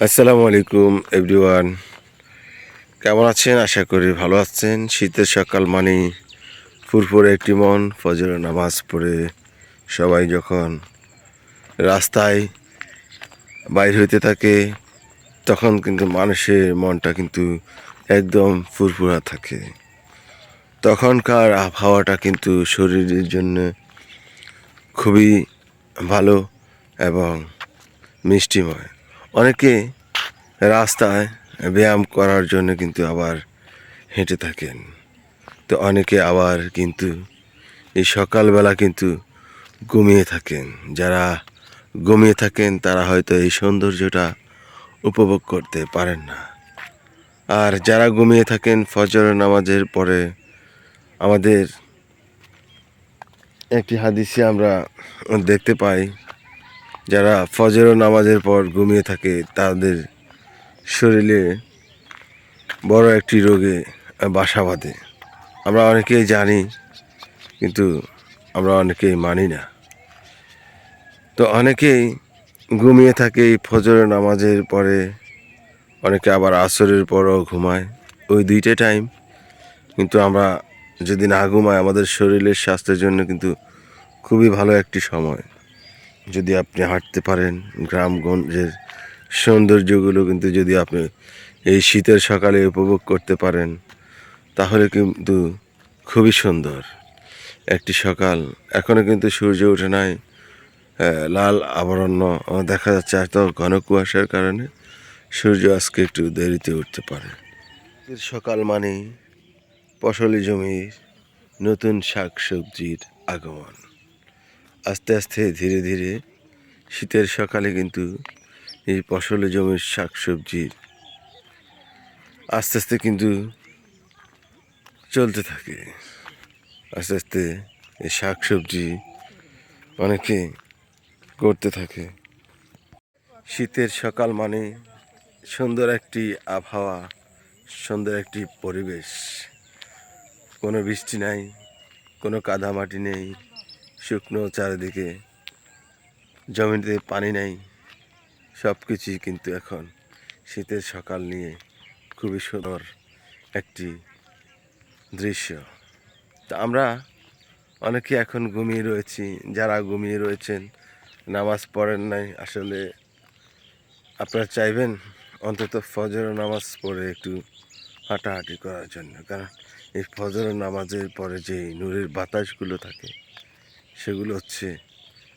আসসালামু আলাইকুম, এভরিওয়ান। কেমন আছেন? আশা করি ভালো আছেন। শীতের সকাল মানেই ফুরফুরে একটি মন ফজর নামাজ পড়ে সবাই যখন রাস্তায় বাইর হইতে থাকে, তখন কিন্তু মানুষের মনটা কিন্তু একদম ফুরফুরা থাকে। তখনকার আবহাওয়াটা কিন্তু শরীরের জন্য খুবই ভালো এবং মিষ্টিময়। অনেকে রাস্তায় ব্যায়াম করার জন্য কিন্তু আবার হেঁটে থাকেন। তো অনেকে আবার কিন্তু এই সকালবেলা কিন্তু ঘুমিয়ে থাকেন। যারা ঘুমিয়ে থাকেন, তারা হয়তো এই সৌন্দর্যটা উপভোগ করতে পারেন না। আর যারা ঘুমিয়ে থাকেন, ফজর নামাজের পরে আমাদের একটি হাদিসে আমরা দেখতে পাই যারা ফজর নামাজের পর ঘুমিয়ে থাকে, তাদের শরীরে বড় একটি রোগে বাসা বাঁধে। আমরা অনেকেই জানি, কিন্তু আমরা অনেকেই মানি না। তো অনেকেই ঘুমিয়ে থাকে এই ফজর নামাজের পরে, অনেকে আবার আসরের পরও ঘুমায়। ওই দুইটা টাইম কিন্তু আমরা যদি না ঘুমাই, আমাদের শরীরের স্বাস্থ্যের জন্য কিন্তু খুবই ভালো একটি সময়। যদি আপনি হাঁটতে পারেন, গ্রামগঞ্জের সৌন্দর্যগুলো কিন্তু যদি আপনি এই শীতের সকালে উপভোগ করতে পারেন, তাহলে কিন্তু খুবই সুন্দর। একটি সকাল এখনও কিন্তু সূর্য ওঠে নাই লাল আবরণ্য দেখা যাচ্ছে এত ঘন কুয়াশার কারণে সূর্য আজকে একটু দেরিতে উঠতে পারে। সকাল মানেই ফসলি জমির নতুন শাক সবজির আগমন। আস্তে আস্তে ধীরে ধীরে শীতের সকালে কিন্তু এই ফসল জমির শাকসবজির আস্তে আস্তে কিন্তু চলতে থাকে। আস্তে আস্তে এই শাক সবজি অনেকে করতে থাকে। শীতের সকাল মানে সুন্দর একটি আবহাওয়া, সুন্দর একটি পরিবেশ। কোনো বৃষ্টি নাই, কোনো কাদামাটি নেই শুকনো চারিদিকে, জমিতে পানি নেই সব কিছুই কিন্তু এখন শীতের সকাল নিয়ে খুবই সুন্দর একটি দৃশ্য। তা আমরা অনেকে এখন ঘুমিয়ে রয়েছি, যারা ঘুমিয়ে রয়েছেন, নামাজ পড়েন নাই, আসলে আপনারা চাইবেন অন্তত ফজর নামাজ পড়ে একটু হাঁটাহাঁটি করার জন্য, কারণ এই ফজর নামাজের পরে যে নূরের বাতাসগুলো থাকে সেগুলো হচ্ছে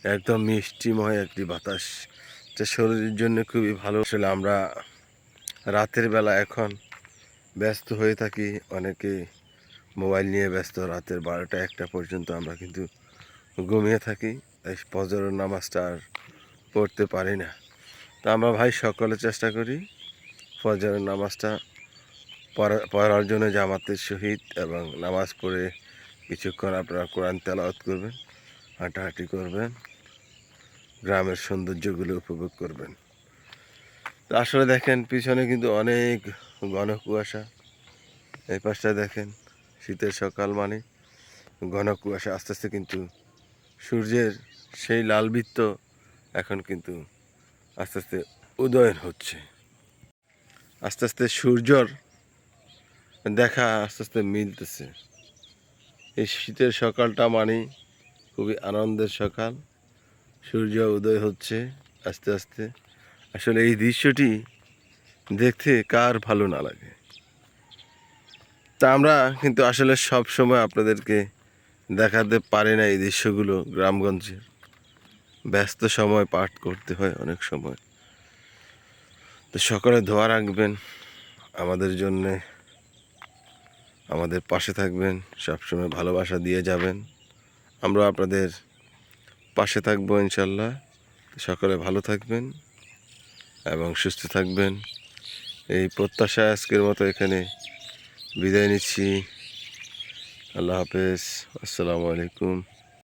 একদম মিষ্টিময় একটি বাতাস। যা শরীরের জন্য খুবই ভালো। আসলে আমরা রাতের বেলা এখন ব্যস্ত হয়ে থাকি। অনেকে মোবাইল নিয়ে ব্যস্ত। রাতের বারোটা একটা পর্যন্ত আমরা কিন্তু ঘুমিয়ে থাকি। তাই ফজর নামাজটা আর পড়তে পারি না। তা আমরা ভাই সকলে চেষ্টা করি ফজর নামাজটা পড়া- পড়ার জন্য জামাতের সহিত এবং নামাজ পড়ে কিছুক্ষণ আপনারা কোরআন তেলাওয়াত করবেন। হাঁটাহাঁটি করবেন, গ্রামের সৌন্দর্যগুলো উপভোগ করবেন। তো আসলে দেখেন, পিছনে কিন্তু অনেক ঘন কুয়াশা। এই পাশটা দেখেন, শীতের সকাল মানে ঘন কুয়াশা, আস্তে আস্তে কিন্তু সূর্যের সেই লাল বৃত্ত এখন কিন্তু আস্তে আস্তে উদয়ন হচ্ছে। আস্তে আস্তে সূর্যর দেখা আস্তে আস্তে মিলতেছে। এই শীতের সকালটা মানে খুবই আনন্দের সকাল। সূর্য উদয় হচ্ছে আস্তে আস্তে। আসলে এই দৃশ্যটি দেখতে কার ভালো না লাগে। তা আমরা কিন্তু আসলে সব সময় আপনাদেরকে দেখাতে পারি না এই দৃশ্যগুলো গ্রামগঞ্জের ব্যস্ত সময় পাঠ করতে হয় অনেক সময়। তো সকালে ধোয়া রাখবেন, আমাদের জন্যে আমাদের পাশে থাকবেন, সবসময় ভালোবাসা দিয়ে যাবেন। আমরা আপনাদের পাশে থাকব ইনশাল্লাহ। সকলে ভালো থাকবেন এবং সুস্থ থাকবেন। এই প্রত্যাশা আজকের মতো এখানে বিদায় নিচ্ছি। আল্লাহ হাফেজ। আসসালামু আলাইকুম।